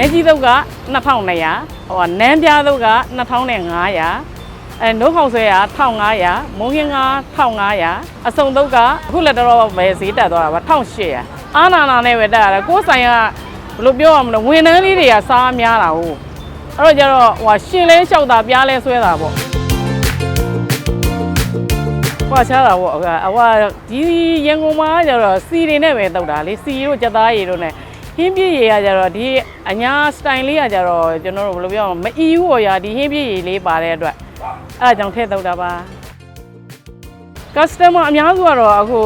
နဲကြီးသုတ်က2200ဟိုကနန်းပြားသုတ်က2500အဲနိုးခေါင်ဆွဲက1500မုံဟင်းက1500အစုံသုတ်ကအခုလက်တော့ပဲဈေးတက်သွားတာပါ1800အာနာနာနဲ့ပဲတက်ရတယ်ကိုယ်ဆိုင်ကဘယ်လိုပြောရမလဲဝန်ထမ်းလေးတွေကစားများတာဟုတ်အဲ့တော့ကျတော့ဟိုရှင်လဲလျှောက်တာပြားလဲဆွဲတာပေါ့ကွာချတာပေါ့အကအဝဒီရန်ကုန်မှာကျတော့စီတွေနဲ့ပဲတောက်တာလေစီတို့ကြက်သားရည်တို့နဲ့ ဟင်းပြည့်ရည်ကကျတော့ဒီအညာစတိုင်လေးကကျတော့ကျွန်တော်တို့ဘယ်လိုပြောမလဲမအီဘူးပေါ့ရာဒီဟင်းပြည့်ရည်လေးပါတဲ့အတွက်အဲ့ဒါကြောင့်ထည့်တောက်တာပါ customer အများစုကတော့အခု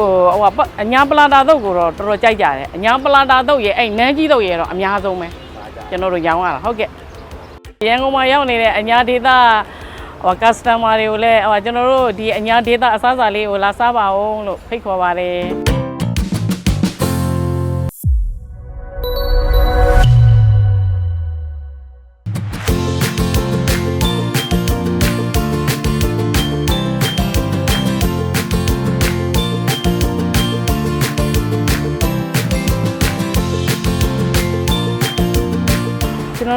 ဟိုအညာပလာတာတုတ်ကိုတော့တော်တော်ကြိုက်ကြတယ်အညာပလာတာတုတ်ရဲ့အဲ့နန်းကြီးတုတ်ရဲ့တော့အများဆုံးပဲကျွန်တော်တို့ရောင်းရတာဟုတ်ကဲ့ရန်ကုန်မှာရောက်နေတဲ့အညာဒေသဟို customer တွေကိုလည်းဟိုကျွန်တော်တို့ဒီအညာဒေသအစားအစာလေးကိုလာစားပါအောင်လို့ဖိတ်ခေါ်ပါတယ်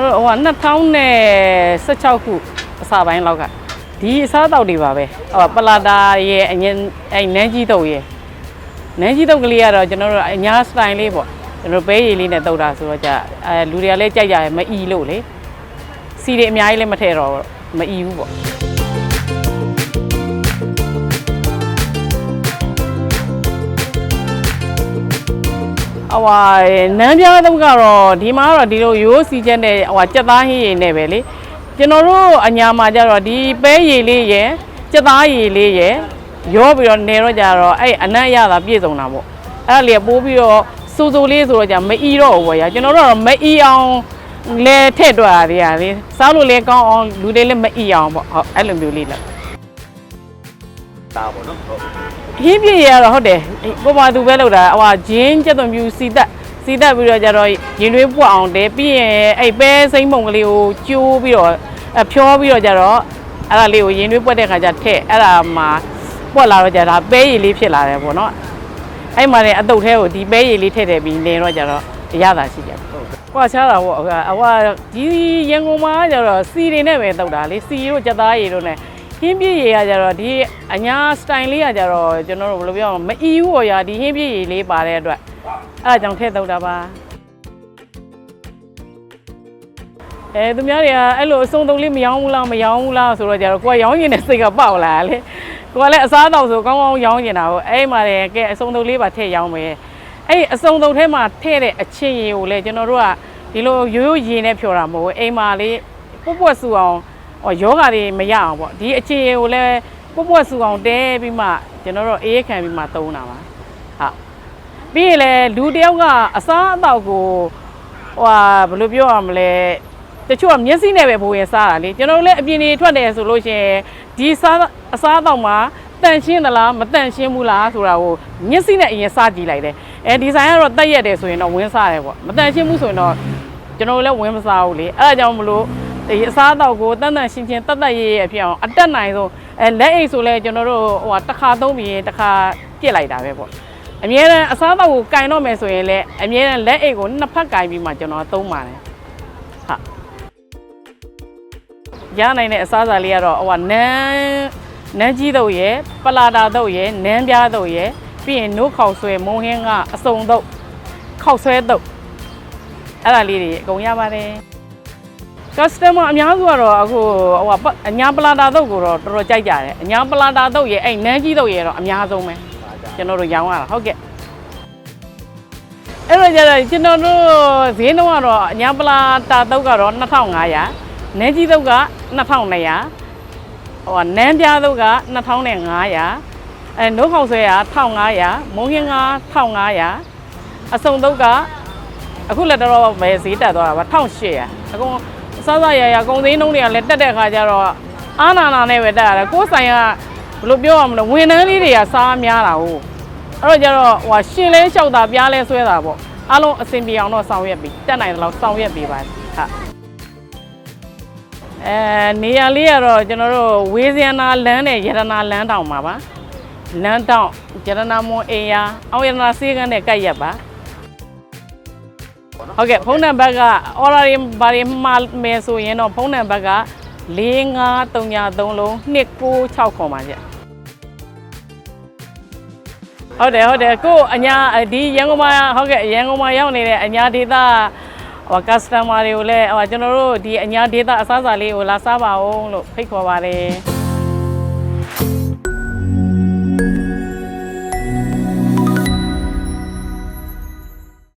တော်တို့ဟို2016ခုအစပိုင်းလောက်ကဒီအစားအသောက်တွေပါပဲဟိုပလာတာရဲ့အရင်အဲနန်းကြီးတုပ်ရဲ့နန်းကြီးတုပ်ကလေးကတော့ကျွန်တော်တို့အညာစတိုင်လေးပေါ့ကျွန်တော်ပဲရည်လေးနဲ့တုပ်တာဆိုတော့じゃအဲလူတွေကလည်းကြိုက်ကြရမအီလို့လေစီတွေအများကြီးလည်းမထည့်တော့မအီဘူးပေါ့ အဝါနန်းပြားတုပ်ကတော့ဒီမှာကတော့ဒီလိုရိုးစီချက်နဲ့ဟိုကြက်သားဟင်းရည်နဲ့ပဲလေကျွန်တော်တို့အညာမှာကျတော့ဒီပဲရည်လေးရယ်ကြက်သားရည်လေးရယ်ရောပြီးတော့နေတော့ကြတော့အဲ့အနံ့ရတာပြည့်စုံတာပေါ့အဲ့ဒါလေးကပိုးပြီးတော့စူစူလေးဆိုတော့じゃမအီတော့ဘူးပေါ့ရာကျွန်တော်တို့ကတော့မအီအောင်လဲထည့်တွက်ရသေးရလေစားလို့လည်းကောင်းအောင်လူတွေလည်းမအီအောင်ပေါ့ဟုတ်အဲ့လိုမျိုးလေးလားတာပေါ့နော်ဟုတ် ဟင်းပြည့်ရတော့ဟုတ်တယ်ကိုမသူပဲလောက်တာဟိုဂျင်းကျက်သွန်ပြူစီတက်စီတက်ပြီးတော့ကြတော့ရင်သွေးပွက်အောင်တဲပြီးရင်အဲ့ပဲစိမ့်ပုံကလေးကိုကျိုးပြီးတော့အဖြောပြီးတော့ကြတော့အဲ့ဒါလေးကိုရင်သွေးပွက်တဲ့ခါကျထည့်အဲ့ဒါမှာပွက်လာတော့ကြတာပဲရည်လေးဖြစ်လာတယ်ပေါ့နော်အဲ့မှာလည်းအတုတ်ထဲကိုဒီပဲရည်လေးထည့်တယ်ပြီးနေတော့ကြတော့ရတာရှိကြတယ်ကွာချတာပေါ့အဝဒီရန်ကုန်မှာကျတော့စီတွေနဲ့ပဲတောက်တာလေစီတို့ကြက်သားရည်တို့နဲ့ ဟင်းပြည့်ရည်ကကြတော့ဒီအညာစတိုင်လေးကကြတော့ကျွန်တော်တို့ဘယ်လိုပြောမလဲမအီဘူးပေါ့ရာဒီဟင်းပြည့်ရည်လေးပါတဲ့အတွက်အဲ့ဒါကြောင့်ထည့်တော့တာပါအဲသူများတွေကအဲ့လိုအစုံတုံးလေးမရောင်းဘူးလားမရောင်းဘူးလားဆိုတော့ကြတော့ကိုကရောင်းရင်တဲ့စိတ်ကပေါက်လာလေကိုကလည်းအစားအသောက်ဆိုကောင်းကောင်းရောင်းနေတာကိုအဲ့မှာလည်းကဲအစုံတုံးလေးပါထည့်ရောင်းမယ်အဲ့အစုံတုံးထဲမှာထည့်တဲ့အချင်းရည်ကိုလည်းကျွန်တော်တို့ကဒီလိုရိုးရိုးရည်နဲ့ဖြော်တာမဟုတ်ဘူးအိမ်မှာလေးပွတ်ပွတ်ဆူအောင် ဟောယောဂါတွေမရအောင်ပေါ့ဒီအခြေအနေကိုလည်းပွတ်ပွတ်ဆူအောင်တဲပြီးမှကျွန်တော်တို့အေးခံပြီးမှသုံးတာပါဟာပြီးရင်လည်းလူတစ်ယောက်ကအစားအသောက်ကိုဟိုဟာဘယ်လိုပြောရမလဲတချို့ကမျက်စိနဲ့ပဲဘိုးရင်စားတာလေကျွန်တော်တို့လည်းအပြင်တွေထွက်တယ်ဆိုလို့ရှိရင်ဒီစားအစားအသောက်မှာတန့်ရှင်းသလားမတန့်ရှင်းဘူးလားဆိုတာကိုမျက်စိနဲ့အရင်စားကြည့်လိုက်တယ်အဲဒီဇိုင်းကတော့တက်ရက်တယ်ဆိုရင်တော့ဝင်းစားတယ်ပေါ့မတန့်ရှင်းဘူးဆိုရင်တော့ကျွန်တော်တို့လည်းဝင်းမစားဘူးလေအဲဒါကြောင့်မလို့ ဒီအစားအသောက်ကိုတန်တန်ရှင်းရှင်းတတ်တတ်ရရအဖြစ်အောင်အတက်နိုင်ဆုံးအဲလက်အိတ်ဆိုလဲကျွန်တော်တို့ဟိုဟာတစ်ခါသုံးပြီးရင်တစ်ခါပြစ်လိုက်တာပဲပေါ့အမြဲတမ်းအစားအသောက်ကိုကင်တော့မယ်ဆိုရင်လည်းအမြဲတမ်းလက်အိတ်ကိုနှစ်ဖက်ကင်ပြီးမှကျွန်တော်သုံးပါတယ်ဟာရနိုင်တဲ့အစားအစာလေးကတော့ဟိုဟာနန်းနန်းကြီးတော့ရယ်ပလာတာတော့ရယ်နန်းပြားတော့ရယ်ပြီးရင်နို့ခေါက်ဆွဲမုံဟင်းကအစုံတော့ခေါက်ဆွဲတော့အဲ့ဒါလေးတွေအကုန်ရပါတယ် customer အများစုကတော့အခုဟိုအညာပလာတာတုတ်ကိုတော့တော်တော်ကြိုက်ကြတယ်အညာပလာတာတုတ်ရဲ့အဲ့နန်းကြီးတုတ်ရဲ့တော့အများဆုံးပဲကျွန်တော်တို့ရောင်းရတာဟုတ်ကဲ့အဲ့တော့ကျတော့ကျွန်တော်တို့ဈေးနှုန်းကတော့အညာပလာတာတုတ်ကတော့2500နန်းကြီးတုတ်က2200ဟိုနန်းပြားတုတ်က2500အဲနိုးခေါက်ဆွဲက1500မုံဟင်းက1500အစုံတုတ်ကအခုလက်တော့ပဲဈေးတက်သွားတာပါ1800အကုန် စစရရကုံသိန်းနှုံးတွေကလည်းတက်တဲ့ခါကျတော့အာနာနာနဲ့ပဲတက်ရတယ်ကိုယ်ဆိုင်ကဘယ်လိုပြောရမလဲဝန်ထမ်းလေးတွေကစားများတာဟုတ်အဲ့တော့ကျတော့ဟိုရှင်လဲလျှောက်တာပြားလဲဆွဲတာပေါ့အားလုံးအဆင်ပြေအောင်တော့ဆောင်ရွက်ပြီတက်နိုင်တယ်လို့ဆောင်ရွက်ပေးပါတယ်ဟာအဲနေရာလေးကတော့ကျွန်တော်တို့ဝေးစရနာလမ်းနဲ့ရတနာလမ်းတောင်မှာပါလမ်းတောင်ရတနာမွန်အိမ်ယာအောင်ရတနာစေးကန်းနဲ့ကပ်ရက်ပါနော် ဟုတ်ကဲ့ဖုန်းနံပါတ်က order ရင်ဘာတွေမှာမယ်ဆိုရင်တော့ဖုန်းနံပါတ်က4533လုံး296ခေါ်ပါကြဟုတ်တယ်ဟုတ်တယ်ကို့အညာဒီရန်ကုန်မှာဟုတ်ကဲ့ရန်ကုန်မှာရောက်နေတဲ့အညာဒေတာဟို customer တွေကိုလည်းဟိုကျွန်တော်တို့ဒီအညာဒေတာအစားအစာလေးကိုလာစားပါအောင်လို့ဖိတ်ခေါ်ပါတယ်